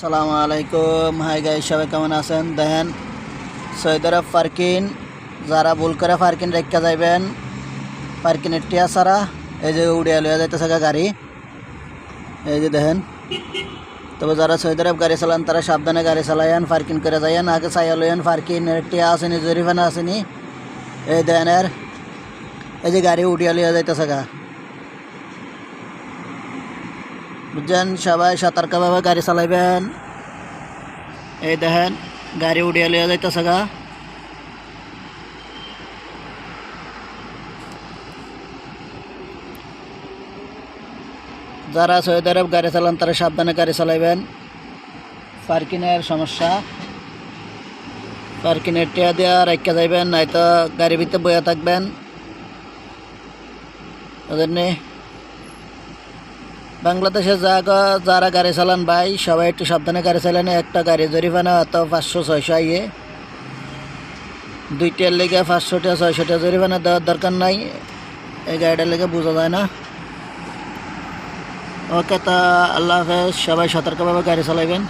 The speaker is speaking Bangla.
সালামু আলাইকুম। হাই গাই সবাই কেমন আছেন? দেখেন সৈয়দ আরব পার্কিন যারা ভুল করে পার্কিন রেখা যাইবেন পার্কিনের টিয়া ছাড়া, এই যে উড়িয়া লইয়া যাইতেছে গাড়ি। এই যে দেখেন, তবে যারা আরব গাড়ি চালান, তারা সাবধানে গাড়ি চালাইন পার্কিং করে যাইয়েন, আগে চাইয়া লইয়েন পার্কিনের টিয়া আসেনি, জরিফানা আসেনি। এই দেখেন, এর, এই যে গাড়ি উড়িয়া লইয়া যাইতেছে গা। বুঝছেন? সবাই সতর্কভাবে গাড়ি চালাইবেন। এই দেখেন, গাড়ি উড়িয়ে লিয়ে যাইতেছে গা। যারা সৌদি আরব গাড়ি চালান, তারা সাবধানে গাড়ি চালাইবেন। পার্কিংয়ের সমস্যা। পার্কিংয়ের টিয়া দিয়া রাখা যাইবেন নয়তো গাড়ির ভিতরে বইয়া থাকবেন। ওদের নিয়ে বাংলাদেশে যা যারা গাড়ি চালান ভাই, সবাই একটু সাবধানে গাড়ি চালান। একটা গাড়ি জরিমানা হয়তো পাঁচশো ছয়শো আইয়ে। দুইটার লেগে পাঁচশোটা, ছয়শোটা জরিমানা দেওয়ার দরকার নাই। এই গাড়িটার লেগে বোঝা যায় না। ওকে তা, আল্লাহ হাফেজ, সবাই সতর্কভাবে গাড়ি চালাইবেন।